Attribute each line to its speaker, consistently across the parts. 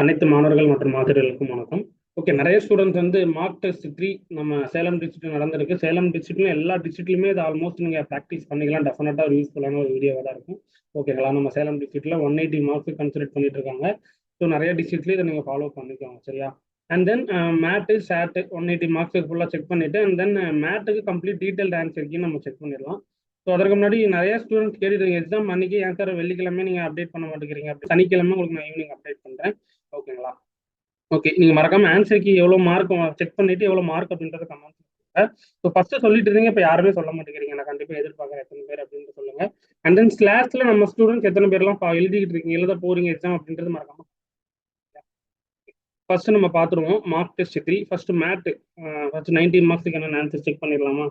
Speaker 1: அனைத்து மாணவர்கள் மற்றும் ஆசிரியர்களுக்கும் வணக்கம். ஓகே நிறைய ஸ்டூடெண்ட்ஸ் வந்து மார்க் டெஸ்ட் த்ரீ நம்ம சேலம் டிஸ்ட்ரிக்ட் நடந்திருக்கு. சேலம் டிஸ்ட்ரிக்ட்ல எல்லா டிஸ்ட்ரிக்ட்லையுமே இது ஆல்மோஸ்ட் நீங்கள் ப்ராக்டிஸ் பண்ணிக்கலாம். டெஃபினட்டாக ஒரு யூஸ்ஃபுல்லான ஒரு வீடியோவாக தான் இருக்கும். ஓகேங்களா நம்ம சேலம் டிஸ்ட்ரிக்ட்ல ஒன் எயிட்டி மார்க்ஸ் கன்சிடர் பண்ணிட்டு இருக்காங்க. ஸோ நிறைய டிஸ்ட்ரிக்ட்லேயே இதை நீங்கள் ஃபாலோ பண்ணிக்கோங்க சரியா? And then MAT SAT one eighty marks ஃபுல்லாக செக் பண்ணிட்டு அண்ட் தென் மேட்டுக்கு கம்ப்ளீட் டீட்டெயில் ஆன்சருக்கு நம்ம செக் பண்ணிடலாம். ஸோ அதற்கு முன்னாடி நிறைய ஸ்டூடெண்ட்ஸ் கேட்டுருங்க எக்ஸாம் அன்னைக்கு ஏன் சார் வெள்ளிக்கிழமை நீங்கள் அப்டேட் பண்ண மாட்டேங்கிறீங்க? அப்படி சனிக்கிழமை உங்களுக்கு நான் ஈவினிங் அப்டேட் பண்ணுறேன் ஓகேங்களா ஓகே நீங்கள் மறக்காம ஆன்சருக்கு எவ்வளோ மார்க் செக் பண்ணிட்டு எவ்வளோ மார்க் அப்படின்றத கமெண்ட் இப்போ ஃபர்ஸ்ட் சொல்லிட்டு இருந்தீங்க இப்போ யாருமே சொல்ல மாட்டேங்கிறீங்க. நான் கண்டிப்பாக எதிர்பார்க்குறேன் எத்தனை பேர் அப்படின்னு சொல்லுங்க. அண்ட் தென் கிளாஸ்ல நம்ம ஸ்டூடெண்ட்ஸ் எத்தனை பேர்லாம் எழுதிக்கிட்டு இருக்கீங்க? எழுத போறீங்க எக்ஸாம் அப்படின்றது மறக்காம ஃபர்ஸ்ட் நம்ம பார்த்துருவோம் mark test three first MAT first nineteen மார்க்ஸுக்கு என்ன ஆன்சர் செக் பண்ணிடலாமா?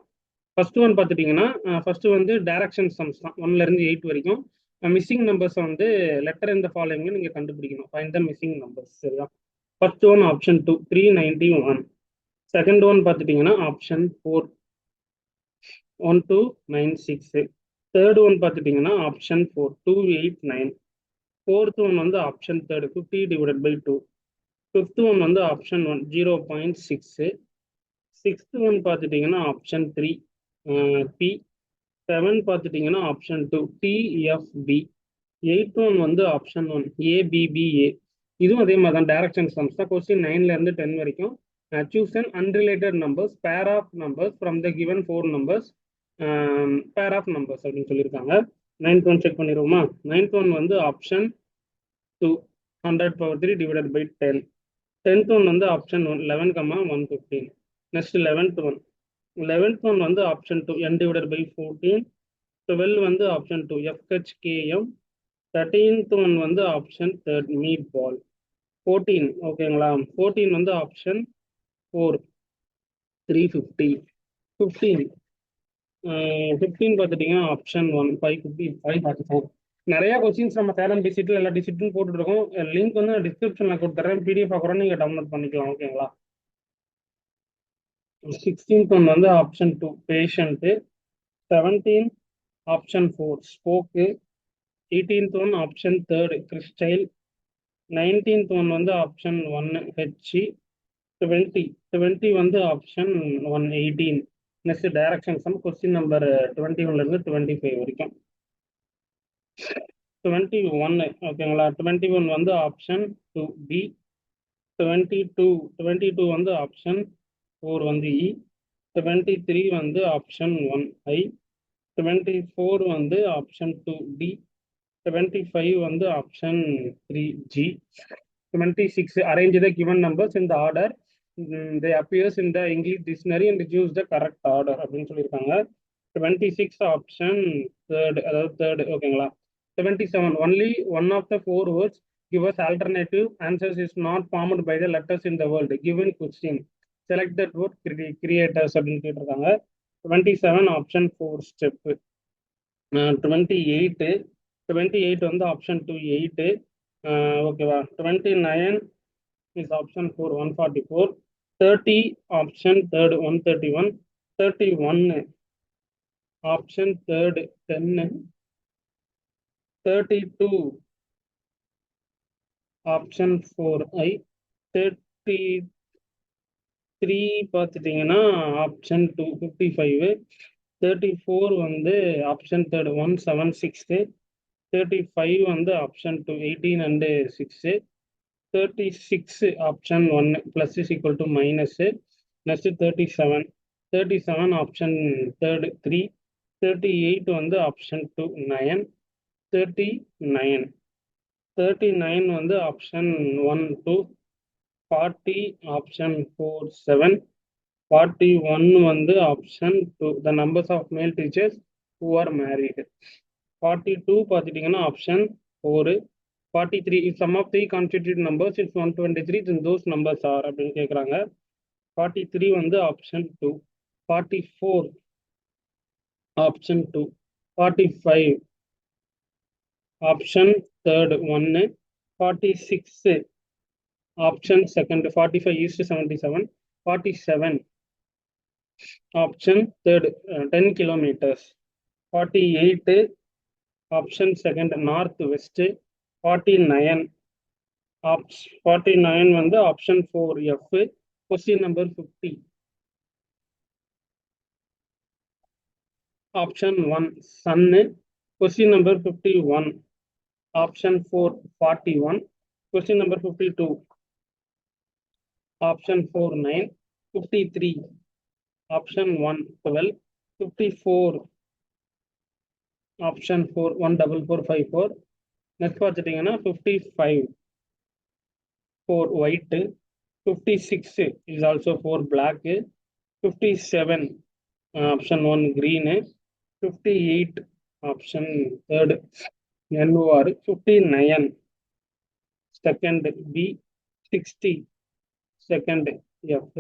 Speaker 1: ஃபர்ஸ்ட் ஒன் பார்த்துட்டிங்கன்னா ஃபர்ஸ்ட் வந்து டைரக்ஷன் சம்ஸ் தான். ஒன்ல இருந்து எயிட் வரைக்கும். மிஸ்ஸிங் நம்பர்ஸ் வந்து லெட்டர் இந்த ஃபாலோயிங்ல நீங்கள் கண்டுபிடிக்கணும். ஃபைன் த மிஸ்ஸிங் நம்பர்ஸ் சரியா? First one option two three ninety one second one பார்த்துட்டிங்கன்னா option four one two nine six third one பார்த்துட்டிங்கன்னா option four two eight nine fourth one வந்து option third fifty divided by two fifth one வந்து option one zero point six sixth one பார்த்துட்டிங்கன்னா option three B seven பார்த்துட்டிங்கன்னா option two DFP eight one வந்து option one ABBA இதுவும் அதே மாதிரி தான் direction sums தான் கொஸ்டின் நைன்ல இருந்து டென் வரைக்கும் choose an unrelated numbers pair of numbers from the given four numbers pair of numbers அப்படின்னு சொல்லியிருக்காங்க. நைன்த் ஒன் செக் பண்ணிடுவோமா? நைன்த் ஒன் வந்து option two hundred power three divided by ten tenth one வந்து option one eleven comma one fifteen next eleventh one eleventh one வந்து option two N divided by fourteen twelve வந்து option two FHKM thirteenth one வந்து option third meat ball fourteen ஓகேங்களா fourteen வந்து option four three fifty fifteen fifteen பார்த்துட்டிங்கன்னா option one five fifty five forty four நிறைய questions நம்ம சேலம் டிஸ்ட்ரிக்ட்ல எல்லா டிஸ்ட்ரிக்ட்டும் போட்டுருக்கோம் லிங்க் வந்து நான் டிஸ்கிரிப்ஷனில் கொடுத்துறேன். பிடிஎஃப் கூட நீங்கள் டவுன்லோட் பண்ணிக்கலாம் ஓகேங்களா சிக்ஸ்டீன்த் ஒன் வந்து option two patient seventeen option four spoke eighteenth one option third crystal nineteenth one வந்து ஆப்ஷன் ஒன்னு ஹெச்சி டுவெண்ட்டி டுவெண்ட்டி வந்து option one eighteen next direction sum question number twenty ஒன்லேருந்து twenty five வரைக்கும். Twenty ஒன்று ஓகேங்களா twenty one வந்து option two B twenty two twenty two வந்து option four வந்து இ செவன்டி த்ரீ வந்து option one I seventy four வந்து option two D seventy five வந்து option three G twenty six arrange the given numbers இந்த order they appears in the English dictionary and choose the correct order அப்படின்னு சொல்லியிருக்காங்க. Twenty six option third அதாவது third ஓகேங்களா seventy seven only one of the four words give as alternative answers is not formed by the letters in the word given question select that word creators அப்படின்னு கேட்டிருக்காங்க. Twenty seven option four step twenty eight twenty eight வந்து option two eight ஓகேவா twenty nine is option four one forty four thirty option third one thirty one thirty ஒன்னு option third ten thirty two option four I thirty three பார்த்துட்டிங்கன்னா option two fifty five thirty four வந்து option third one seven six thirty five வந்து option two eighteen and six thirty six option ஒன்று plus is equal to minus next thirty seven thirty seven option third three thirty eight வந்து option two nine thirty nine thirty nine வந்து option one two forty option four seven forty one வந்து option two the numbers of male teachers who are married forty two பார்த்துட்டிங்கன்னா option four forty three if sum of three constitute numbers it's one twenty three in those numbers are அப்படின்னு கேட்குறாங்க forty three வந்து option two forty four option two forty five option third ஒன்று forty six option second 45 is 77 47 option third uh, 10 kilometers 48 option second northwest 49 ops 49 when the option 4 f question number 50 option 1 sun question number 51 option 4 41 question number 52 option 4 9 53 option 1 12 54 option 4 1 double 4 5 4 next பார்த்துட்டிங்கன்னா fifty five four white fifty six is also four black fifty seven option one green fifty eight option third NOR fifty nine second B sixty second F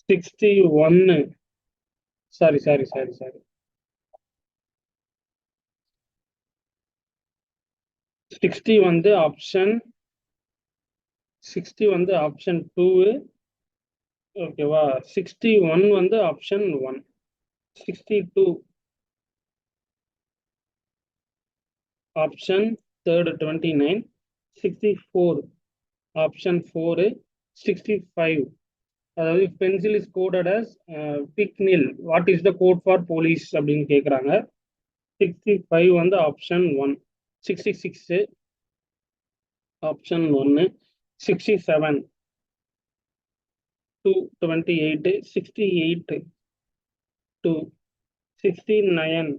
Speaker 1: sixty ஒன்னு sorry sorry sorry sorry sixty வந்து option sixty வந்து option two ஓகேவா sixty one வந்து option one sixty two option third twenty nine sixty four option four sixty five அதாவது pencil is coded as பிக்னில் what is the code for police அப்படின்னு கேட்குறாங்க sixty five வந்து option one sixty six option ஒன்று sixty seven two twenty eight sixty eight two sixty nine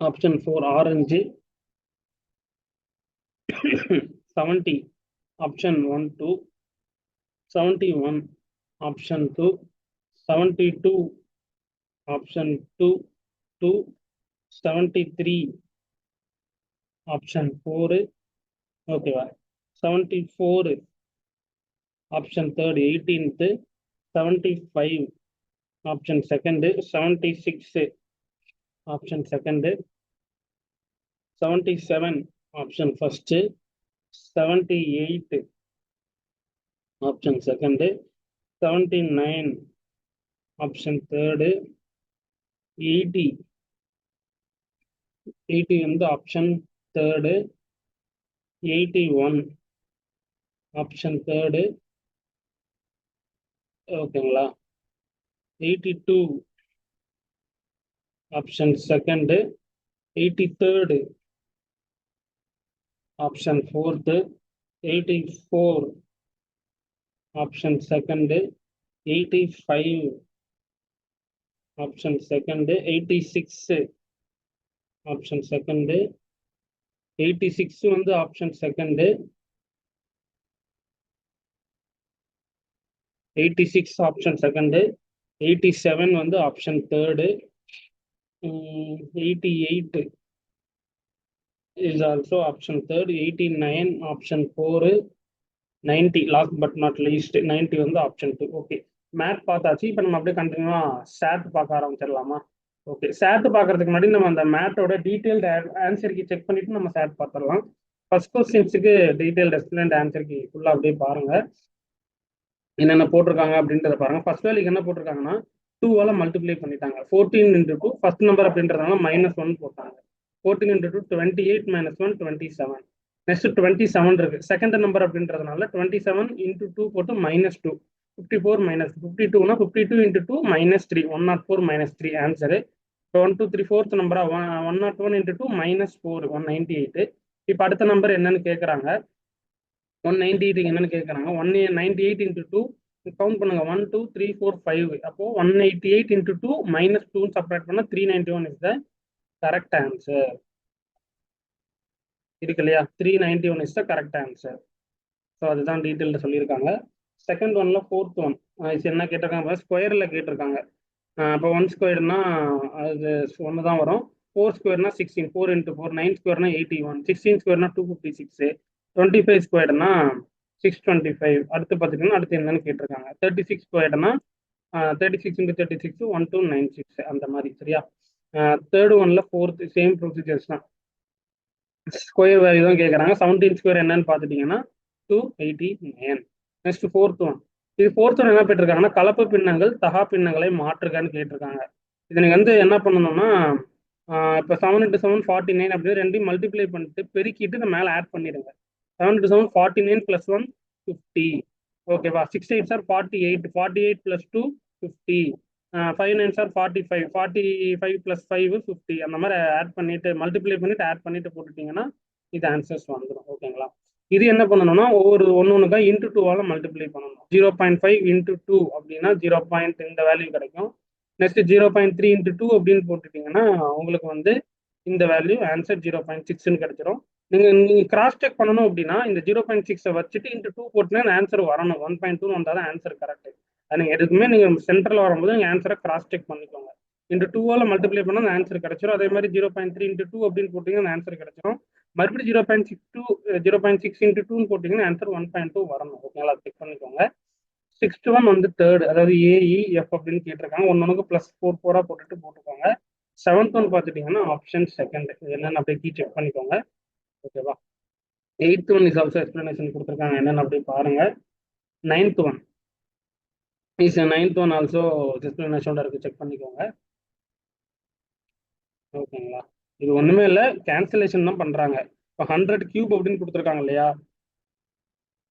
Speaker 1: option four orange seventy option 1 to 71 option 2 72 option 2 to 73 option 4 okay va 74 option 3rd 18th 75 option 2nd 76 option 2nd 77 option 1st seventy eight option second seventy nine option third eighty eighty வந்து option third eighty one option third ஓகேங்களா eighty two option second eighty third option fourth eighty four option second eighty five option second eighty six option second eighty six வந்து option second eighty six option second eighty seven வந்து option third eighty eight is also option third eighty nine option four ninety last but not least ninety வந்து option two okay math பார்த்தாச்சு. இப்போ நம்ம அப்படியே கண்டினியூவா chat பார்க்க ஆரம்பிச்சிடலாமா? Okay chat பார்க்கறதுக்கு முன்னாடி நம்ம அந்த மேத்தோட டீட்டெயில்டு ஆன்சருக்கு செக் பண்ணிட்டு நம்ம சேட் பார்த்துடலாம். ஃபர்ஸ்ட் கொஸ்டின்ஸுக்கு டீட்டெயில்டு எக்ஸ்பிளண்ட் ஆன்சருக்கு ஃபுல்லாக அப்படியே பாருங்க. என்னென்ன போட்டிருக்காங்க அப்படின்றத பாருங்க. ஃபர்ஸ்ட் வேலைக்கு என்ன போட்டிருக்காங்கன்னா டூவால மல்டிப்ளை பண்ணிட்டாங்க. Fourteen into two first number அப்படின்றதுனால மைனஸ் ஒன் போட்டாங்க. Fourteen into two twenty eight minus one twenty seven next twenty seven இருக்கு. செகண்ட் நம்பர் அப்படின்றதுனால டுவெண்ட்டி செவன் இன்ட்டு டூ போட்டு minus two fifty four minus fifty டூனா fifty two into two minus three one not four minus three answer இப்போ one two three fourth நம்பரா one one not one into two minus four one ninety eight இப்போ அடுத்த number என்னன்னு கேட்குறாங்க one ninety eight என்னன்னு கேட்குறாங்க one ninety eight into two count பண்ணுங்க. One two three four five அப்போ one eighty eight into two minus டூன்னு separate பண்ணால் three ninety one is the correct answer இருக்கு இல்லையா? Three ninety one is the correct answer so அதுதான் detailed சொல்லியிருக்காங்க. Second ஒன்ல fourth one என்ன கேட்டிருக்காங்க? ஸ்கொயரில் கேட்டிருக்காங்க. அப்போ ஒன் ஸ்கொயர்னா அது ஒன்று தான் வரும். Four ஸ்கொயர்னா sixteen four into four nine ஸ்கொயர்னா eighty one sixteen ஸ்கொயர்னா two fifty six twenty five ஸ்கொயர்னா six twenty five அடுத்து பார்த்துட்டிங்கன்னா அடுத்து என்னன்னு கேட்டிருக்காங்க? Thirty six ஸ்கொயர்னா thirty six into thirty six one two nine six அந்த மாதிரி சரியா? தேர்ட் ஒன்ல ஃபோர்த் சேம் ப்ரொசீஜர்ஸ் தான். ஸ்கொயர் வேல்யூ தான் கேட்குறாங்க செவன்டீன் ஸ்கொயர் என்னன்னு பார்த்துட்டிங்கன்னா two eighty nine next fourth one இது ஃபோர்த் ஒன் என்ன போயிட்டுருக்காங்கன்னா கலப்பு பின்னங்கள் தகா பின்னங்களை மாற்றுக்கான்னு கேட்டிருக்காங்க. இது நீங்கள் வந்து என்ன பண்ணணும்னா இப்போ seven into seven forty nine அப்படின்னு ரெண்டையும் மல்டிப்ளை பண்ணிட்டு பெருக்கிட்டு இந்த மேலே ஆட் பண்ணிடுங்க. Seven into seven forty nine plus one fifty ஓகேவா six eight sir forty eight forty eight plus two fifty five nine sir forty five forty five plus five fifty அந்த மாதிரி ஆட் பண்ணிட்டு multiply பண்ணிட்டு add பண்ணிட்டு போட்டுட்டீங்கன்னா இது answers வந்துடும் ஓகேங்களா? இது என்ன பண்ணணும்னா ஒவ்வொரு ஒன்று ஒன்றுக்கா இன்ட்டு டூவால் மல்டிப்ளை பண்ணணும். Zero point five into two அப்படின்னா ஜீரோ பாயிண்ட் இந்த வேல்யூ கிடைக்கும். Next zero point three into two அப்படின்னு போட்டுட்டிங்கன்னா உங்களுக்கு வந்து இந்த வேல்யூ ஆன்சர் ஜீரோ பாயிண்ட் சிக்ஸ்னு கிடைச்சிரும். நீங்கள் நீங்கள் கிராஸ் செக் பண்ணணும் அப்படின்னா இந்த ஜீரோ பாயிண்ட் சிக்ஸை வச்சுட்டு இன்ட்டு டூ போட்டுனா ஆன்சர் வரணும். ஒன் பாயிண்ட் டூ வந்தால் தான் ஆன்சர் கரெக்ட் நீங்கள் எதுக்குமே நீங்கள் சென்டரில் வரும்போது நீங்கள் ஆன்சரை கிராஸ் செக் பண்ணிக்கோங்க. இன்ட்டு டூவால் மல்டிப்ளை பண்ணால் அந்த ஆன்சர் கிடைச்சிடும் அதே மாதிரி zero point three into two அப்படின்னு போட்டிங்கன்னா அந்த ஆன்சர் கிடைச்சிரும். மறுபடியும் zero point six two zero point six into டூன்னு போட்டிங்கன்னா ஆன்சர் ஒன் பாயிண்ட் டூ வரணும். ஓகேங்களா செக் பண்ணிக்கோங்க. சிக்ஸ்த் ஒன் வந்து தேர்ட் அதாவது ஏஇ எஃப் e, அப்படின்னு கேட்டிருக்காங்க. ஒன்னொன்னுக்கு ப்ளஸ் ஃபோர் ஃபோராக போட்டுட்டு போட்டுக்கோங்க. செவன்த் ஒன் பார்த்துட்டிங்கன்னா ஆப்ஷன் செகண்ட் என்னென்னு அப்படியே கீ செக் பண்ணிக்கோங்க. ஓகேவா eighth one is also explanation கொடுத்துருக்காங்க. என்னென்னு அப்படியே பாருங்கள் ninth one is ninth one also எக்ஸ்பிளனேஷனோட இருக்கு. செக் பண்ணிக்கோங்க. ஓகேங்களா? இது ஒன்றுமே இல்லை. கேன்சலேஷன் தான் பண்ணுறாங்க இப்போ ஹண்ட்ரட் கியூப் அப்படின்னு கொடுத்துருக்காங்க இல்லையா?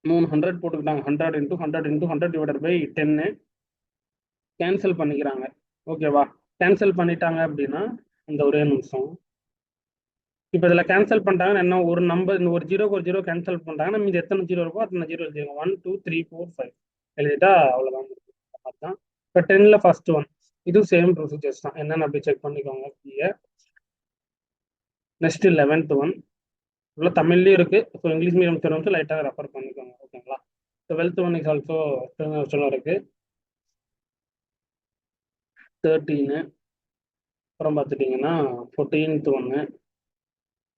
Speaker 1: மூணு hundred போட்டுக்கிட்டாங்க. Hundred into hundred into hundred divided by ten cancel பண்ணிக்கிறாங்க. ஓகேவா? கேன்சல் பண்ணிட்டாங்க அப்படின்னா இந்த ஒரே நிமிஷம். இப்போ இதில் கேன்சல் பண்ணிட்டாங்கன்னா என்ன? ஒரு நம்பர் இந்த ஒரு ஜீரோக்கு ஒரு ஜீரோ கேன்சல் பண்ணிட்டாங்கன்னா மீது எத்தனை ஜீரோ இருக்கோ அத்தனை zero எழுதிருங்க one two three four five எழுதிட்டா அவ்வளோதான் அதுதான் இப்போ டென்ல ஃபர்ஸ்ட் ஒன் இதுவும் சேம் ப்ரொசீஜர்ஸ் தான். என்னென்னு அப்படி செக் பண்ணிக்கோங்க. கீழே நெக்ஸ்ட் லெவன்த் ஒன் உள்ள தமிழ்லேயும் இருக்குது இப்போ இங்கிலீஷ் மீடியம் தெரிஞ்சு லைட்டாக ரெஃபர் பண்ணிக்கோங்க. ஓகேங்களா டுவெல்த் ஒன் இஸ் ஆல்சோ சொல்ல இருக்குது தேர்ட்டீனு அப்புறம் பார்த்துட்டிங்கன்னா ஃபோர்டீன்த் ஒன்று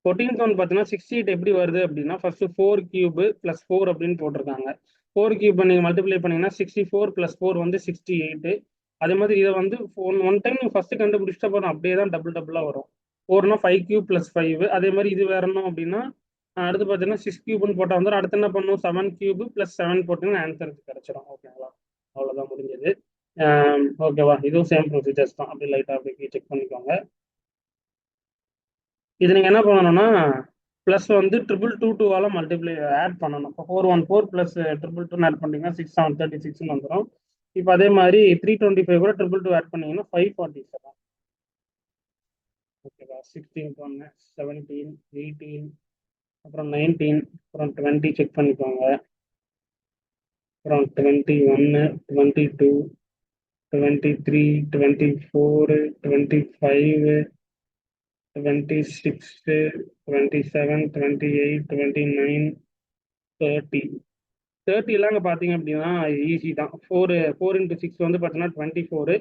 Speaker 1: ஃபோர்டீன்த் ஒன் பார்த்தீங்கன்னா சிக்ஸ்டி எயிட் எப்படி வருது அப்படின்னா first four cube plus four அப்படின்னு போட்டிருக்காங்க. ஃபோர் கியூப் நீங்கள் மல்டிப்ளை பண்ணீங்கன்னா சிக்ஸ்டி ஃபோர் ப்ளஸ் ஃபோர் வந்து சிக்ஸ்டி எயிட்டு அதே மாதிரி இதை வந்து ஒன் ஒன் டைம் நீங்கள் ஃபஸ்ட்டு கண்டுபிடிச்சிட்டா போகிறோம் அப்படியே தான் டபுள் டபுளாக வரும். ஃபோர்னா ஃபைவ் கியூப் ப்ளஸ் ஃபைவ் அதே மாதிரி இது வேறணும் அப்படின்னா அடுத்து பார்த்தீங்கன்னா சிக்ஸ் கியூப்னு போட்டால் வந்துடும் அடுத்து என்ன பண்ணும்? செவன் கியூப் ப்ளஸ் செவன் போட்டிங்கன்னா ஆன்சர் கிடச்சிடும் ஓகேங்களா அவ்வளோதான் முடிஞ்சது. ஓகேவா இதுவும் சேம் ப்ரொசீஜர்ஸ் தான். அப்படி லைட்டாக அப்படி செக் பண்ணிக்கோங்க. இது நீங்கள் என்ன பண்ணணும்னா ப்ளஸ் வந்து ட்ரிபிள் டூ டூவால் மல்டிப்ளை ஆட் பண்ணணும். இப்போ four one four plus triple two add பண்ணிங்கன்னா சிக்ஸ் செவன் தேர்ட்டி சிக்ஸ்னு வந்துடும் இப்போ அதே மாதிரி த்ரீ டுவெண்ட்டி ஃபைவ் கூட ட்ரிபிள் டூ ஆட் பண்ணிங்கன்னா ஃபைவ் ஃபார்ட்டி செவன் ஓகேவா சிக்ஸ்டீன் ஒன்று செவன்டீன் எயிட்டீன் அப்புறம் நைன்டீன் அப்புறம் டுவெண்ட்டி செக் பண்ணிக்கோங்க. அப்புறம் டுவெண்ட்டி ஒன்று twenty two twenty three twenty four twenty five twenty six twenty seven twenty eight twenty nine thirty தேர்ட்டிலாம் அங்கே பார்த்தீங்க அப்படின்னா ஈஸி தான். ஃபோர் ஃபோர் இன்ட்டு சிக்ஸ் வந்து பார்த்தீங்கன்னா twenty four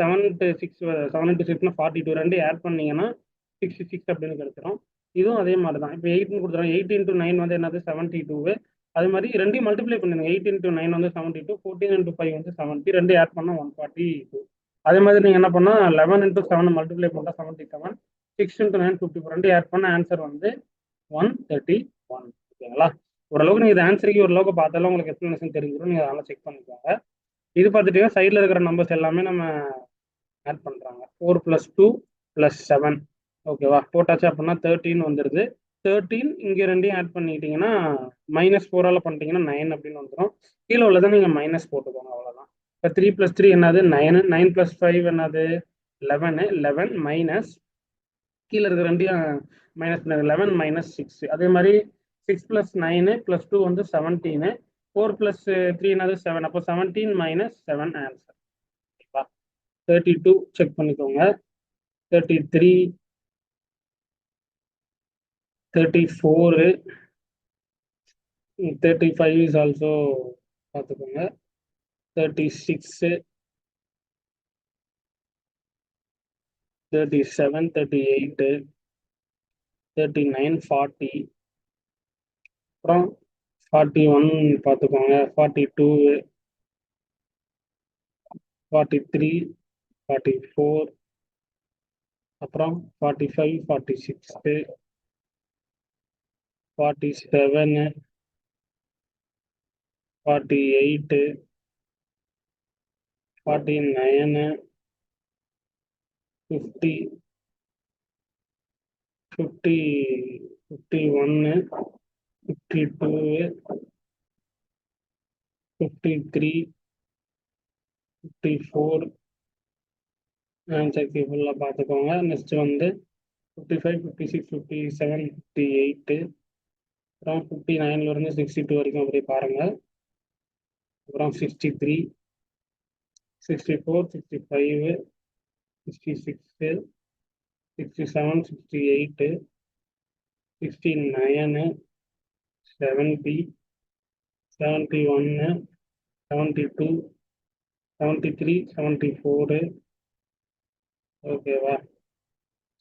Speaker 1: seven into six seven into சிக்ஸ்னா forty two ரெண்டு add பண்ணீங்கன்னா sixty six அப்படின்னு கிடைச்சிரும். இதுவும் அதே மாதிரி தான் இப்போ எயிட்னு கொடுத்துருவோம் எயிட் இன்ட்டு நைன் வந்து என்னது? செவன்ட்டி டூவு அது மாதிரி ரெண்டையும் மல்டிப்ளை பண்ணிடுங்க. எயிட் இன்ட்டு நைன் வந்து seventy two fourteen into five வந்து செவன்ட்டி ரெண்டு ஆட் பண்ணால் ஒன் ஃபார்ட்டி டூ அதே மாதிரி நீங்கள் என்ன பண்ணால் லெவன் இன்ட்டு செவன் மல்டிப்ளை பண்ணால் seventy seven six into nine fifty four ரெண்டு ஆட் பண்ண ஆன்சர் வந்து ஒன் தேர்ட்டி ஒன் ஓகேங்களா? ஓரளவுக்கு நீங்கள் இது ஆன்சருக்கு ஓரளவுக்கு பார்த்தாலும் உங்களுக்கு எக்ஸ்ப்ளனேஷன் தெரிஞ்சிடும். நீங்கள் அதெல்லாம் செக் பண்ணிக்கோங்க. இது பார்த்துட்டீங்கன்னா சைடில் இருக்கிற நம்பர்ஸ் எல்லாமே நம்ம ஆட் பண்ணுறாங்க four plus two plus seven ஓகேவா? போட்டாச்சு அப்படின்னா தேர்ட்டின் வந்துடுது தேர்ட்டீன் இங்கே ரெண்டையும் ஆட் பண்ணிக்கிட்டிங்கன்னா மைனஸ் ஃபோரால் பண்ணிட்டீங்கன்னா நைன் அப்படின்னு வந்துடும் கீழே உள்ளதை நீங்கள் மைனஸ் போட்டுக்கோங்க அவ்வளோதான் இப்போ த்ரீ ப்ளஸ் த்ரீ என்னது? நைனு நைன் ப்ளஸ் ஃபைவ் என்னது? லெவனு லெவன் மைனஸ் கீழே இருக்கிற ரெண்டையும் மைனஸ் பண்ணது லெவன் மைனஸ் சிக்ஸ் அதே மாதிரி six plus nine plus two வந்து seventeen four plus three seven அப்போ செவன்டீன் மைனஸ் செவன் ஆன்சர் ஓகேவா? தேர்ட்டி டூ செக் பண்ணிக்கோங்க. Thirty three thirty four thirty five is also பார்த்துக்கோங்க. Thirty six thirty seven thirty eight thirty nine forty அப்புறம் forty one பார்த்துக்கோங்க. Forty two forty three forty four அப்புறம் forty five forty sixth forty seven forty eight forty nine fifty fifty fifty ஒன்று fifty two fifty three fifty four answer ஃபுல்லாக பார்த்துக்கோங்க. Next வந்து fifty five fifty six fifty seven fifty eight அப்புறம் fifty நைன்லேருந்து sixty two வரைக்கும் அப்படியே பாருங்கள் அப்புறம் sixty three sixty four sixty five sixty six sixty seven sixty eight sixty nine seventy seventy ஒன்று seventy two seventy three seventy four ஓகேவா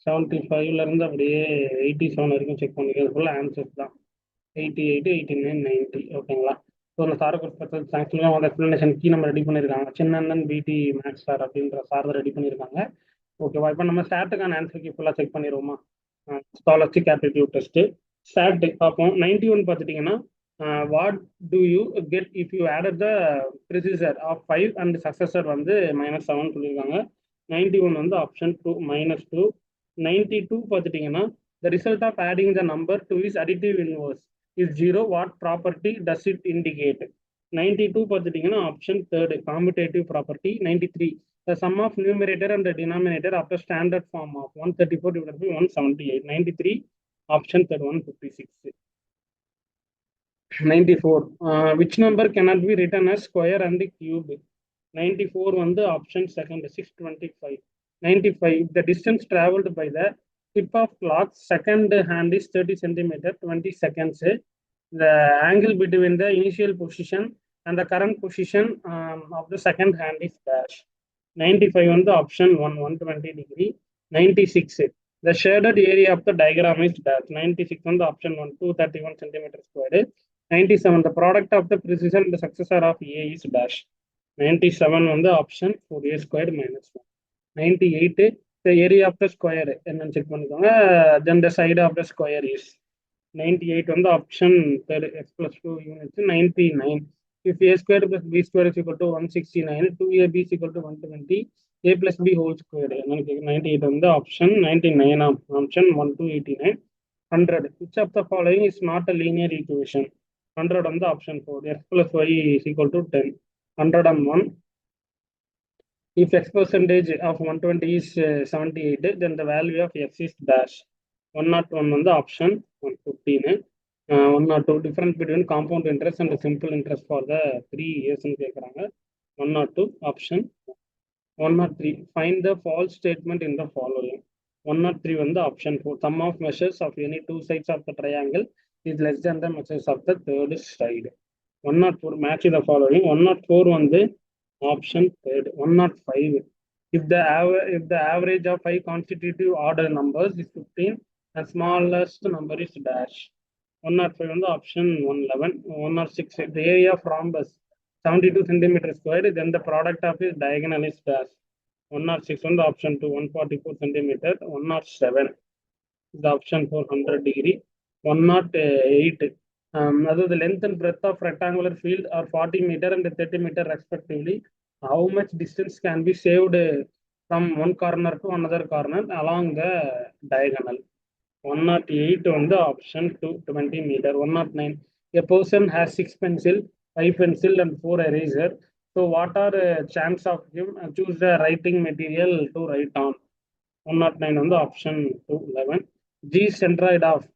Speaker 1: seventy ஃபைவ்லேருந்து அப்படியே எயிட்டி செவன் வரைக்கும் செக் பண்ணிக்கிறது ஃபுல்லாக ஆன்சர்ஸ் தான். Eighty eight eighty nine ninety ஓகேங்களா so அந்த சார் ஸ்பெஷல் தேங்க்ஸ்லாம் அவங்க எக்ஸ்ப்ளனேஷன் கீ நம்ம ரெடி பண்ணியிருக்காங்க சின்னண்ணன் பிடி மேக்ஸ் சார் அப்படின்ற சார் தான் ரெடி பண்ணியிருக்காங்க ஓகேவா இப்போ நம்ம ஸ்டாட்டுக்கான ஆன்சர் கீ ஃபுல்லாக செக் பண்ணிடுவோமா ஸ்காலர்ஷிப் ஆப்டிடியூட் டெஸ்ட்டு ஸ்டாட்டு பார்ப்போம். நைன்டி ஒன் பார்த்துட்டிங்கன்னா what do you get if you added the predecessor of five and successor வந்து மைனஸ் செவன் சொல்லியிருக்காங்க. நைன்டி ஒன் வந்து option two minus two ninety two பார்த்துட்டிங்கன்னா the result of adding the number to is additive inverse is zero what property does it indicate ninety two பார்த்துட்டிங்கன்னா option third commutative property ninety three the sum of numerator and denominator after standard form of one thirty four divide by one seventy eight ninety three option third one fifty six ninety four which number cannot be written as square and cube? Ninety four வந்து option second six twenty five ninety five the distance travelled by the tip of clock second hand is 30 centimeter 20 seconds. The angle between the initial position and the current position um, of the second hand is dash. 95 on the option 1 120 degree 96 the shaded area of the diagram is dash. 96 on the option 1 231 centimeter squared 97 the product of the precision the successor of a is dash. 97 on the option 4a squared minus 1 98 the area of the square என்னன்னு check பண்ணிக்கோங்க. Then the side of the square is 98 வந்து option third x plus two units ninety nine if a square plus b square is equal to one sixty nine two a b equal to one twenty a plus b whole square என்னன்னு ninety eight வந்து option ninety nine option one two eighty nine hundred which of the following is not a linear equation hundred வந்து option four x plus y is equal to ten hundred and one If x percentage of 120 is uh, 78, then the value of x is dash. 101 on the option 115. Uh, one or two difference between compound interest and simple interest for the three years in one not two option. One not three find the false statement in the following. One not three on the option four. Sum of measures of any two sides of the triangle is less than the measures of the third side. One not four match the following. One not four on the option third 105 if the if the average of five constitutive order numbers is 15 and smallest number is dash. 105 on the option 111 106 if the area of rhombus 72 centimeter squared then the product of its diagonal is dash. 106 on the option 2 144 centimeter 107 the option 400 degree. 108 um, although the length and breadth of rectangular field are 40 meter and 30 meter respectively, how much distance can be saved uh, from one corner to another corner along the diagonal? 108 on the option 220 meter. 109. A person has six pencil, five pencil, and four eraser. So, what are the chance of him uh, choose the writing material to write on? 109 on the option 211. G centroid of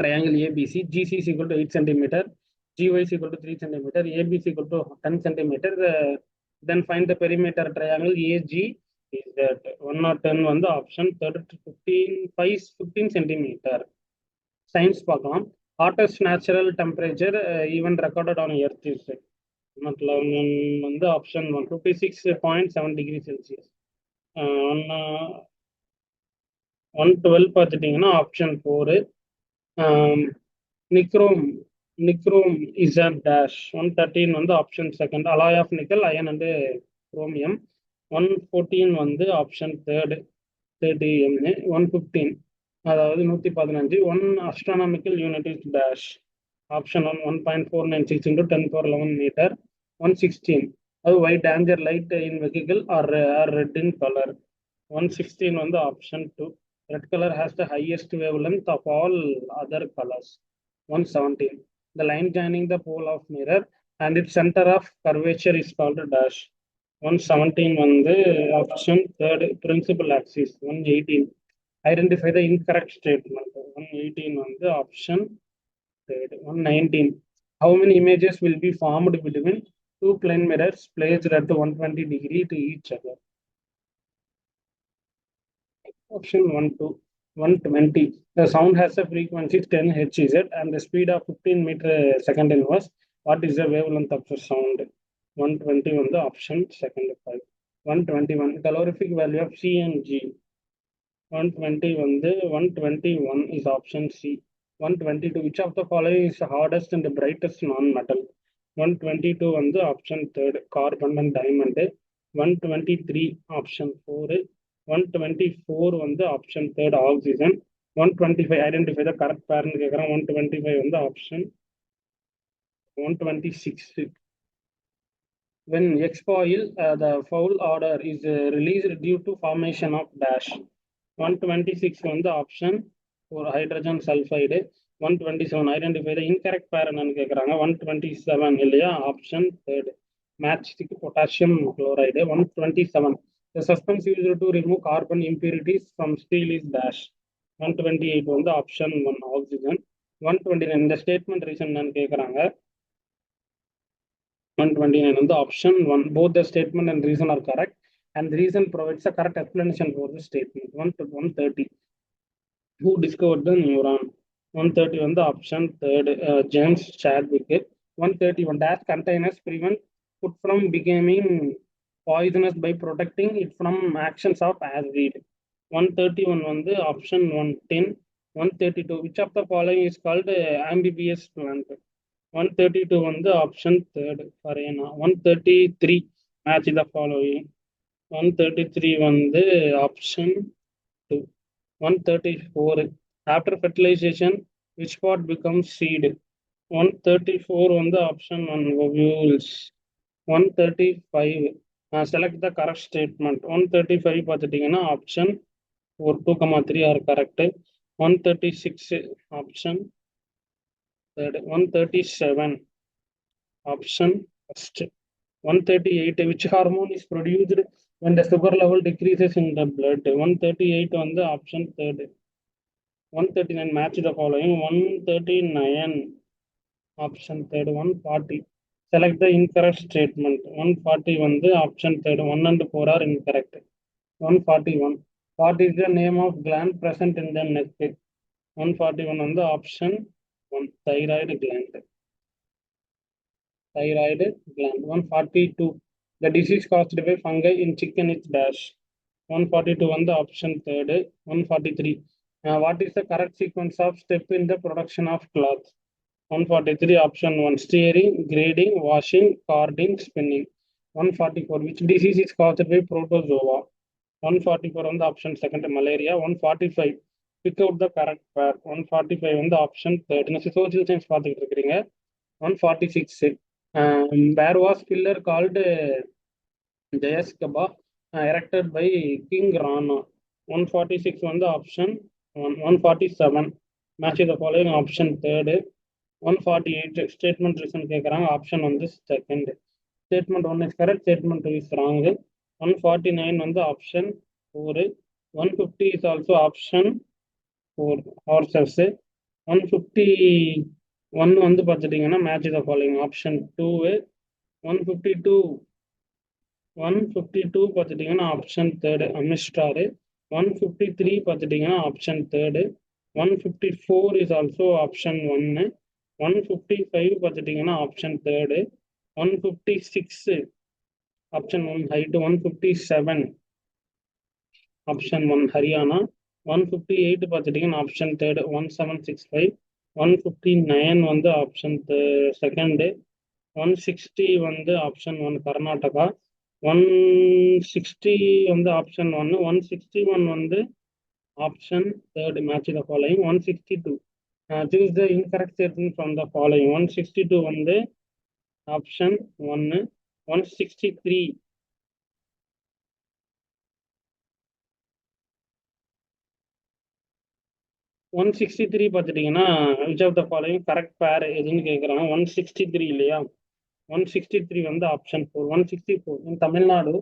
Speaker 1: triangle ABC, GC is equal to 8 centimeter, GY is equal to 3 centimeter, AB is equal to 10 centimeter. Uh, then find the perimeter triangle AG is that 1 or 10 on the option, third to 15, 5, 15 centimeter. Science பார்க்கலாம் hottest natural temperature uh, even recorded on earth is வந்து option one fifty six point seven degree Celsius one twelve பார்த்துட்டிங்கன்னா option four nichrome nichrome is a dash one thirteen வந்து option second alloy of nickel iron and chromium one fourteen வந்து option third thirty எம்னு one fifteen அதாவது நூற்றி பதினஞ்சு. One astronomical unit is dash option one one point four nine six into ten four eleven metre one sixteen அது white danger light in vehicle are are red in colour one sixteen வந்து option two red color has the highest wavelength of all other colors. 117 the line joining the pole of mirror and its center of curvature is called a dash. 117 on the option third principal axis 118 identify the incorrect statement. 118 on the option third 119 how many images will be formed between two plane mirrors placed at 120 degree to each other? Option 1 to 120. The sound has a frequency 10 Hz and the speed of 15 meter second inverse. What is the wavelength of the sound? 120 on the option second 5. 121. Calorific value of C and G. 120 on the 121 is option C. 122. Which of the following is the hardest and the brightest non-metal? 122 on the option third carbon and diamond. 123 option 4. 124 வந்து option third oxygen one twenty five identify the correct பேர்னு கேட்குறேன் one twenty five வந்து option one twenty six when எக்ஸ்பாயில் uh, the foul order is uh, released due to formation of dash. 126 வந்து option ஒரு hydrogen sulphide one twenty seven identify the incorrect pair என்னன்னு கேட்குறாங்க one twenty seven இல்லையா? Option third மேட்ச்க்கு potassium chloride one twenty seven The suspense used to remove carbon impurities from steel is dash. 128 வந்து option one oxygen one twenty nine இந்த statement reason என்னன்னு கேட்குறாங்க one twenty nine வந்து option one both the statement and reason are correct and reason provides a correct explanation for the statement one one thirty who discover the neuron one thirty வந்து option third James Chadwick one thirty one dash containers prevent food from becoming poisonous by protecting it from actions of acid. 131 வந்து option 110. 132 which of the following is called uh, amphibious plant? 132 வந்து option third Farena. 133 match the following. 133 வந்து option 2. 134 after fertilization which part becomes seed? 134 வந்து option 1 ovules. 135 select the correct statement one thirty five பார்த்துட்டிங்கன்னா option ஒரு two comma three are correct one thirty six option third one thirty seven option first one thirty eight which hormone is produced when the sugar level decreases in the blood. 138 வந்து option third. 139 match the following. 139 option third. 140 select the incorrect statement 140 வந்து option third 1 and 4 are incorrect 141 what is the name of gland present in the neck 141 வந்து option 1 thyroid gland thyroid gland 142 the disease caused by fungi in chicken is dash 142 on the option third 143 uh, what is the correct sequence of step in the production of cloth One forty three option one steering grading washing carding spinning one forty four which disease is caused by protozoa one forty four வந்து option second malaria one forty five pick out the correct pair one forty five வந்து option third நான் social science பார்த்துக்கிட்டு இருக்கிறீங்க one forty six where was pillar called ஜெயஸ்கபா erected by king Rana one forty six வந்து option one one forty seven match the following option third one forty eight statement reason கேட்குறாங்க option வந்து second statement one is correct statement two is wrong one forty nine வந்து option four one fifty is also option four horses one fifty one வந்து பார்த்துட்டிங்கன்னா match the following option two one fifty two one fifty two பார்த்துட்டிங்கன்னா option third அமிஸ்டாரு one fifty three பார்த்துட்டிங்கன்னா option third one fifty four is also option ஒன்று one fifty five பார்த்துட்டிங்கன்னா option third one fifty six option one height one fifty seven option one Haryana one fifty eight பார்த்துட்டிங்கன்னா option third one seven six five one fifty nine வந்து option second one sixty வந்து option one Karnataka one sixty வந்து option ஒன்று one sixty one வந்து option third match the following one sixty two choose the incorrect statement from the following one sixty two வந்து option ஒன்று one sixty three one sixty three பார்த்துட்டிங்கன்னா which of the following correct pair எதுன்னு கேட்குறாங்க one sixty three இல்லையா? One sixty three வந்து option four one sixty four in Tamil Nadu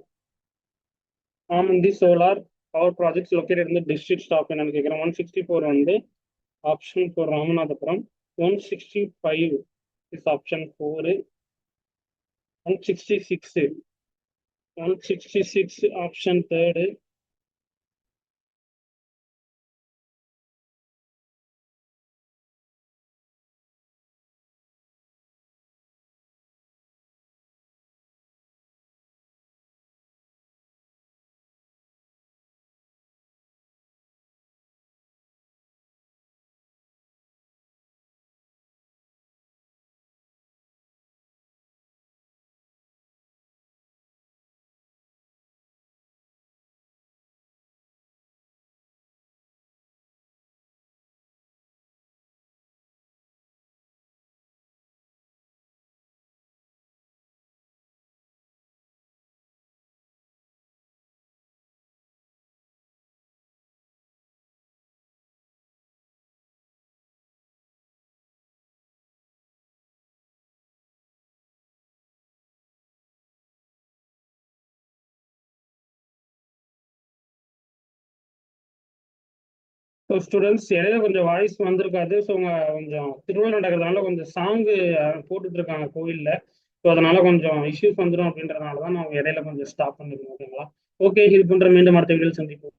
Speaker 1: ஆமந்தி solar power projects locate இந்த district stop என்னன்னு கேட்குறேன் one sixty four வந்து option for Ramanathapuram. 165 is option 4. 166. 166 option 3. So students இடையில கொஞ்சம் voice வந்திருக்காது. So உங்க கொஞ்சம் திருவிழா நடக்கிறதுனால கொஞ்சம் சாங்கு போட்டுட்டு இருக்காங்க கோவிலில் ஸோ அதனால கொஞ்சம் இஷ்யூஸ் வந்துடும் அப்படின்றதுனால தான் நான் இடையில கொஞ்சம் ஸ்டாப் பண்ணிருக்கோம் ஓகேங்களா ஓகே இது போன்ற மீண்டும் அடுத்த வீடியோ சந்திப்போம்.